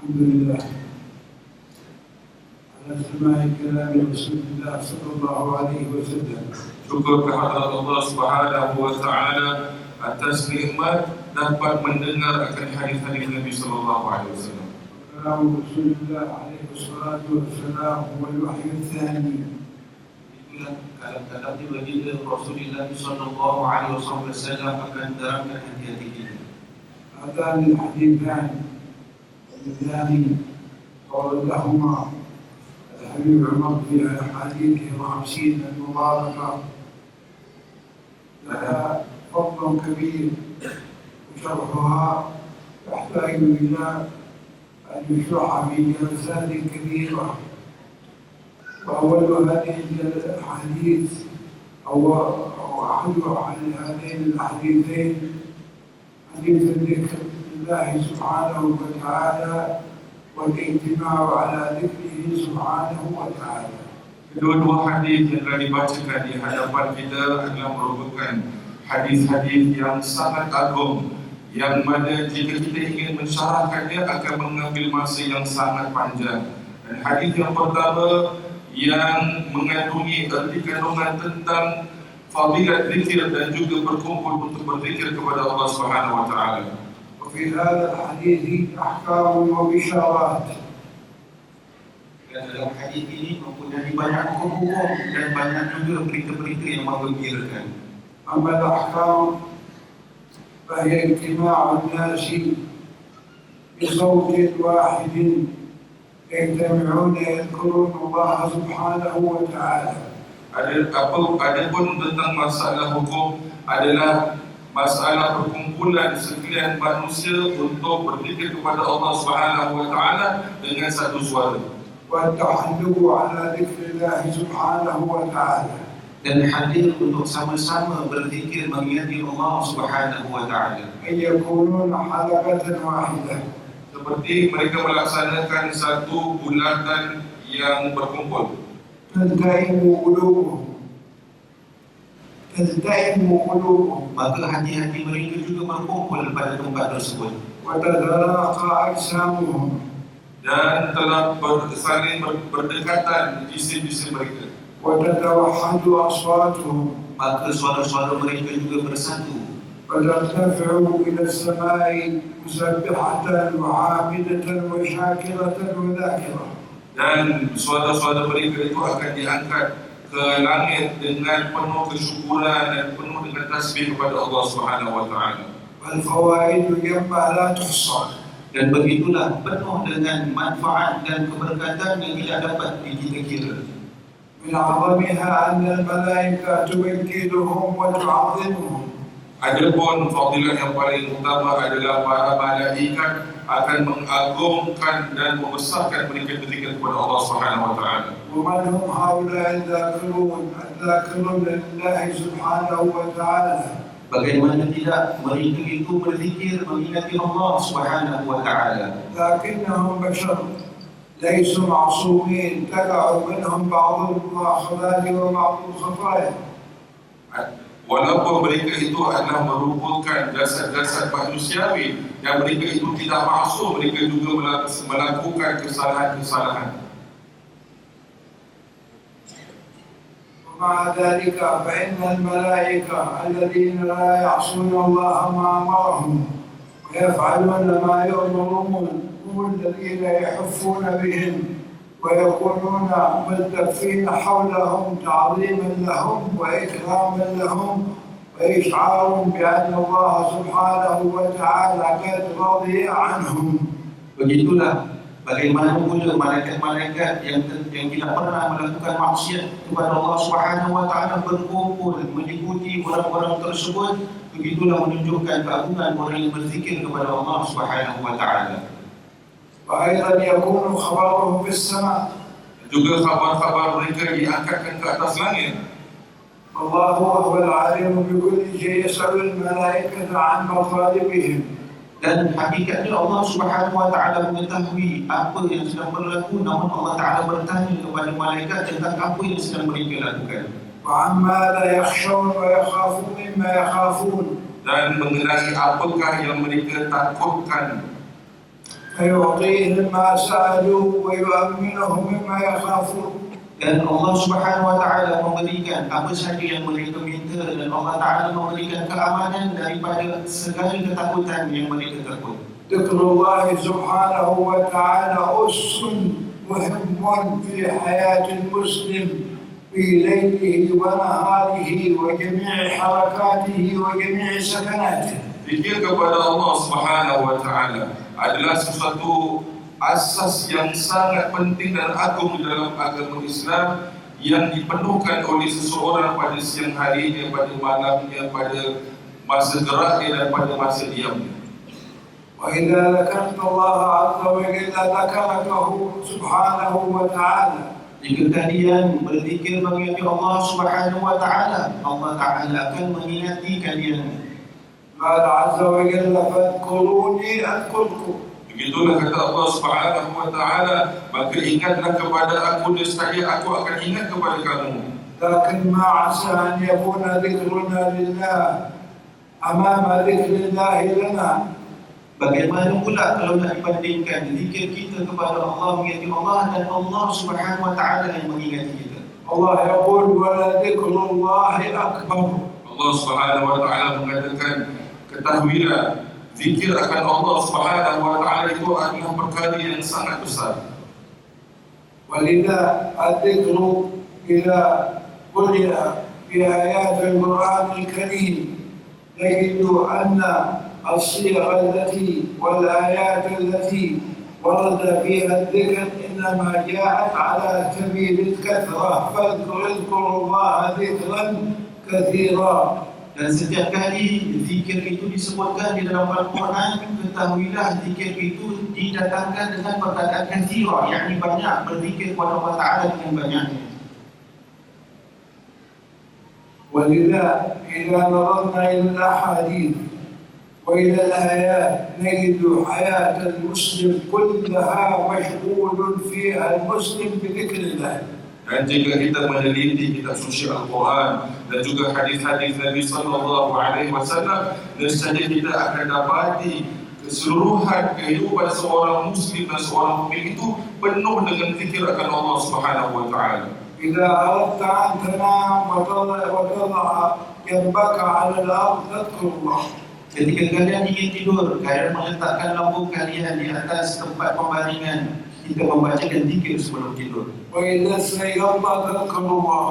الحمد لله على سماع كلام رسول الله صلى الله عليه وسلم Syukur kehadirat Allah Subhanahu wa taala atas nikmat dapat mendengar akan hadis-hadis Nabi sallallahu alaihi wasallam. كلام رسول الله عليه الصلاة والسلام هو الوحي الثاني Itulah kalam-kalam di baginda Rasulullah sallallahu alaihi wasallam akan terangkan hati-hati kita. هذان الثاني قول لهما الحبيب عمر في احاديثه الخمسين المباركة لها فضل كبير وشرحها يحتاج إلى أن يشرح في جلسات كثيرة. وأول هذه الاحاديث أو أحد هذين الاحاديثين حديث الذكر لله سبحانه وتعالى والاجتماع على ذكره سبحانه وتعالى Kedua-dua hadis yang telah dibacakan di hadapan kita adalah merupakan hadis-hadis yang sangat agung yang mana jika kita ingin mensyarahkannya akan mengambil masa yang sangat panjang. Dan hadis yang pertama yang mengandungi erti kandungan tentang fadilat zikir dan juga berkumpul untuk berzikir kepada Allah Subhanahu wa taala. وفي هذا الحديث أحكام وبشارات Dan dalam hadis ini mempunyai banyak hukum dan banyak juga berita-berita yang menggembirakan. أما الأحكام فهي اجتماع الناس بصوت واحد يجتمعون يذكرون الله سبحانه وتعالى Ada apa adapun tentang masalah hukum adalah masalah perkumpulan sekalian manusia untuk berdikir kepada Allah Subhanahu wa taala dengan satu suara. Wa ta'hadu 'ala dhikrillah subhanahu wa ta'ala. Dan hadir untuk sama-sama berzikir mengingati Allah Subhanahu wa taala. Ayakunun halaqatan wahidah seperti mereka melaksanakan satu bulatan yang berkumpul. Tentaimu ulumuhum تلتئم قلوبهم Maka hati-hati mereka juga berkumpul pada tempat tersebut. وتتلاقى أجسامهم dan telah ber, saling ber, berdekatan jisim-jisim mereka. وتتوحد أصواتهم Maka suara-suara mereka juga bersatu. وترتفع إلى السماء مسبحة وحامدة وشاكرة وذاكرة Dan suara-suara mereka itu akan diangkat ke langit dengan penuh kesyukuran dan penuh dengan tasbih kepada Allah Subhanahu wa taala. Wal fawaid la tuhsa. Dan begitulah penuh dengan manfaat dan keberkatan yang tidak dapat dikira-kira. Min 'azamiha anna al-malaikatu tubkiduhum wa tu'azzimuhum. Adapun fadilah yang paling utama adalah para malaikat akan mengagungkan dan membesarkan mereka berzikir kepada Allah Subhanahu wa taala. ومن هم هؤلاء الذاكرون الذاكرون لله سبحانه وتعالى Bagaimana tidak mereka itu berzikir mengingati Allah Subhanahu wa taala. لكنهم بشر ليسوا معصومين تقع منهم بعض الأخلاق وبعض الخطايا Walaupun mereka itu adalah merupakan jasad-jasad manusiawi yang mereka itu tidak maksum, mereka juga melak- melakukan kesalahan-kesalahan. ومع ذلك فإن الملائكة الذين لا يعصون الله ما أمرهم ويفعلون ما يؤمرون هم الذين يحفون بهم ويكونون ملتفين حولهم تعظيما لهم وإكراما لهم وإشعار بأن الله سبحانه وتعالى قد رضي عنهم Begitulah bagaimana pula malaikat-malaikat yang yang tidak pernah melakukan maksiat kepada Allah Subhanahu wa taala berkumpul mengikuti orang-orang tersebut begitulah menunjukkan keagungan orang yang berzikir kepada Allah Subhanahu wa taala. وأيضا يكون خبرهم في السماء Juga khabar-khabar mereka diangkatkan ke atas langit. الله وهو العالم بكل شيء يسأل الملائكة عن مطالبهم Dan hakikatnya Allah Subhanahu wa taala mengetahui apa yang sedang berlaku namun Allah taala bertanya kepada malaikat tentang apa yang sedang mereka lakukan. وعن ماذا يخشون ويخافون مما يخافون Dan mengenai apakah yang mereka takutkan فيعطيهم ما سألوا ويؤمنهم مما يخافون dan Allah Subhanahu wa taala memberikan apa sahaja yang mereka minta dan Allah taala memberikan keamanan daripada segala ketakutan yang mereka takut. ذكر الله سبحانه وتعالى أس مهم في حياة المسلم في ليله ونهاره وجميع حركاته وجميع سكناته Fikir kepada Allah Subhanahu wa taala adalah sesuatu asas yang sangat penting dan agung di dalam agama Islam yang dipenuhkan oleh seseorang pada siang harinya, pada malamnya, pada masa geraknya dan pada masa diamnya. وإذا ذكرت الله عز وجل ذكرته سبحانه وتعالى Jika kalian berzikir mengingat Allah Subhanahu wa taala, Allah taala akan mengingati kalian. قال عز وجل فاذكروني أذكركم Begitulah kata Allah Subhanahu wa taala, maka ingatlah kepada aku nescaya aku akan ingat kepada kamu. لكن ما عسى أن يكون ذكرنا لله أمام ذكر الله لنا Bagaimana pula kalau nak dibandingkan zikir kita kepada Allah mengingati Allah dan Allah Subhanahu wa taala yang mengingati kita. الله يقول ولذكر الله أكبر Allah Subhanahu wa taala mengatakan ketahuilah zikir akan Allah Subhanahu wa taala itu adalah perkara yang sangat. ولذا الذكر إذا قرئ في آيات القرآن الكريم نجد أن الصيغ التي والآيات التي ورد فيها الذكر إنما جاءت على سبيل الكثرة فاذكر الله ذكرا كثيرا Dan setiap kali zikir itu disebutkan di dalam Al-Quran, ketahuilah zikir itu didatangkan dengan perkataan kathira, yakni banyak berzikir kepada Allah Ta'ala dengan banyaknya. ولذا إذا نظرنا إلى الأحاديث وإلى الآيات نجد حياة المسلم كلها مشغول فيها المسلم بذكر الله Dan jika kita meneliti kitab suci Al-Quran dan juga hadis-hadis Nabi sallallahu alaihi wasallam, nescaya kita akan dapati keseluruhan kehidupan seorang muslim dan seorang mukmin itu penuh dengan zikir akan Allah Subhanahu wa taala. إذا أردت أن تنام وتضع, وتضع جنبك على الأرض تذكر الله Ketika kalian ingin tidur, kalian meletakkan lampu kalian di atas tempat pembaringan. Kita membacakan zikir sebelum tidur. وإذا استيقظت تذكر الله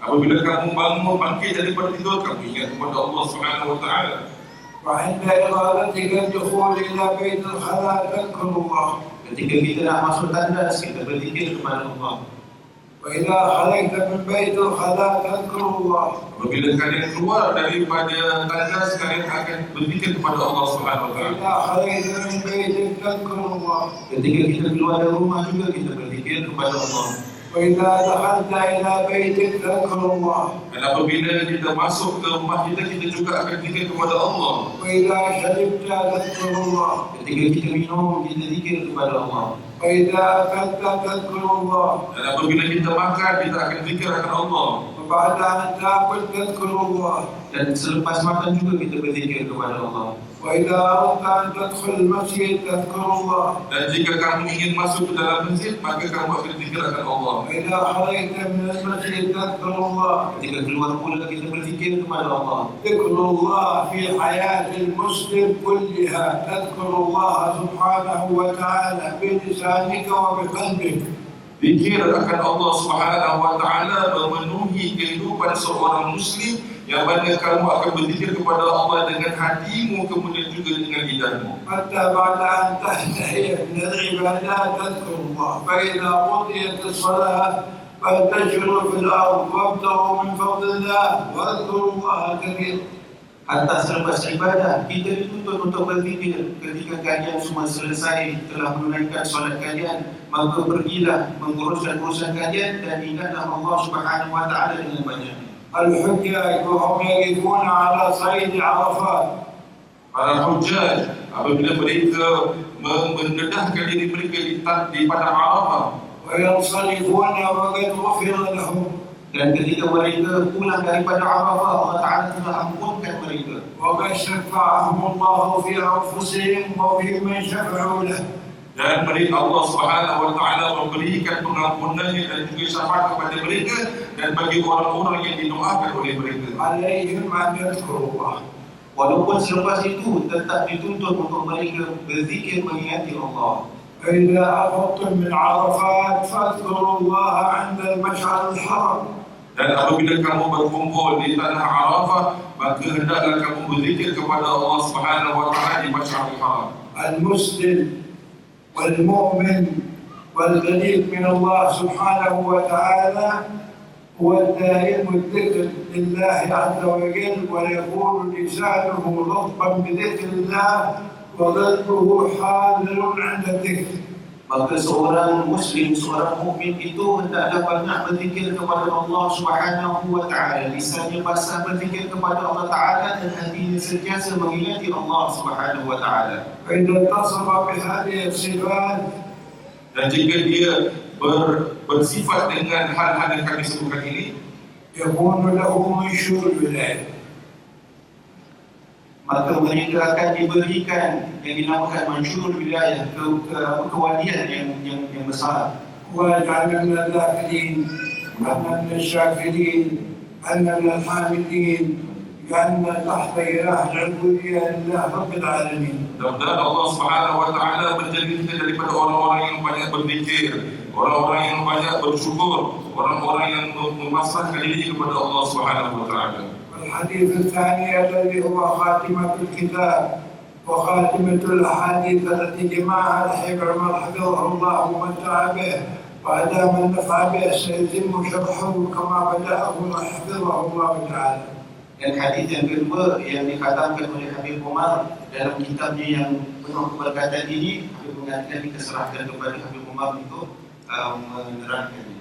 Apabila kamu bangun bangkit daripada tidur, kamu ingat kepada Allah Subhanahu wa taala. وعند إرادتك الدخول إلى بيت الخلاء تذكر الله Ketika kita nak masuk tandas, kita berzikir kepada Allah. وإذا خرجت من بيت الخلاء تذكر الله Apabila kalian keluar daripada tandas, kalian akan berzikir kepada Allah Subhanahu wa taala. وإذا خرجت من بيتك تذكر الله Ketika kita keluar dari rumah juga, kita berzikir kepada Allah. وإذا دخلت إلى بيتك تذكر الله Dan apabila kita masuk ke rumah kita, kita juga akan zikir kepada Allah. وإذا شربت تذكر الله Ketika kita minum, kita zikir kepada Allah. فإذا أكلت تذكر الله. Dan apabila kita makan, kita akan fikir akan Allah. Ba'da anda berikan keluar Dan selepas makan juga kita berzikir kepada Allah. Wa ila anda berkhul masjid dan keluar Dan jika kamu ingin masuk ke dalam masjid Maka kamu akan berzikirkan Allah. Wa ila harita minas masjid dan keluar Jika keluar pula kita berzikir kepada Allah. Ikhlullah fi hayati muslim kulliha. Tadkurullah subhanahu wa ta'ala Bidisanika wa bikandika Zikir akan Allah Subhanahu wa taala memenuhi kehidupan seorang muslim yang mana kamu akan berzikir kepada Allah dengan hatimu kemudian juga dengan lidahmu. حتى بعد أن تنتهي من العبادات تذكر الله فإذا قضيت الصلاة فانتشروا في الأرض وابتغوا من فضل الله واذكروا الله كثيرا atas selepas ibadah kita dituntut untuk berzikir. Ketika kalian semua selesai telah menunaikan solat kalian maka pergilah menguruskan urusan kalian dan ingatlah Allah Subhanahu wa taala dengan banyak. Al-hukka ikhum yaqifuna ala sayyid arafah para hujjaj apabila mereka mendedahkan diri mereka di padang arafah. Wa yusallifuna wa yaghfir lahum Dan ketika mereka pulang daripada Arafah, Allah Ta'ala telah ampunkan mereka. وقد شفعهم الله في أنفسهم وفي من شفعوا له dan mereka Allah Subhanahu wa taala memberikan pengampunannya dan juga syafaat kepada mereka dan bagi orang-orang yang didoakan oleh mereka. عليهم أن يذكروا الله Walaupun selepas itu tetap dituntut untuk mereka berzikir mengingati Allah. فإذا أفضتم من عرفات فاذكروا الله عند المشعر الحرام Dan apabila kamu berkumpul di tanah Arafah, maka hendaklah kamu berzikir kepada Allah Subhanahu wa taala di Masyarul Haram. المسلم والمؤمن والغريب من الله سبحانه وتعالى هو الدائم الذكر لله عز وجل ويكون لسانه رطبا بذكر الله وقلبه حاضر عند الذكر Maka seorang Muslim, seorang mukmin itu hendaklah banyak berfikir kepada Allah Subhanahu Wa Taala. Lisannya basah berfikir kepada Allah Taala dan hatinya sentiasa mengingati Allah Subhanahu Wa Taala. Kalau tak sebab sifat dan jika dia ber, bersifat dengan hal-hal yang kami sebutkan ini, dia mohon kepada Allah Maka mereka akan diberikan yang dinamakan mansyurul wilayah ke, ke kewalian yang yang yang besar. واجعلنا من الذاكرين واجعلنا من الشاكرين اجعلنا من الحامدين اجعلنا تحت إله العبودية لله رب العالمين mudah-mudahan Allah Subhanahu wa taala menjadi kita daripada orang-orang yang banyak berzikir, orang-orang yang banyak bersyukur, orang-orang yang memasrahkan diri kepada Allah Subhanahu wa taala. والحديث الثاني الذي هو خاتمة الكتاب وخاتمة الأحاديث التي جمعها الحبر عمر حفظه الله ومتع به وأدام النفع به سيتم شرحه كما بدأه حفظه الله تعالى Dan hadis yang kedua yang dikatakan oleh Habib Umar dalam kitabnya yang penuh keberkatan ini, Habib mengatakan kita serahkan kepada Habib Umar untuk uh, menerangkannya.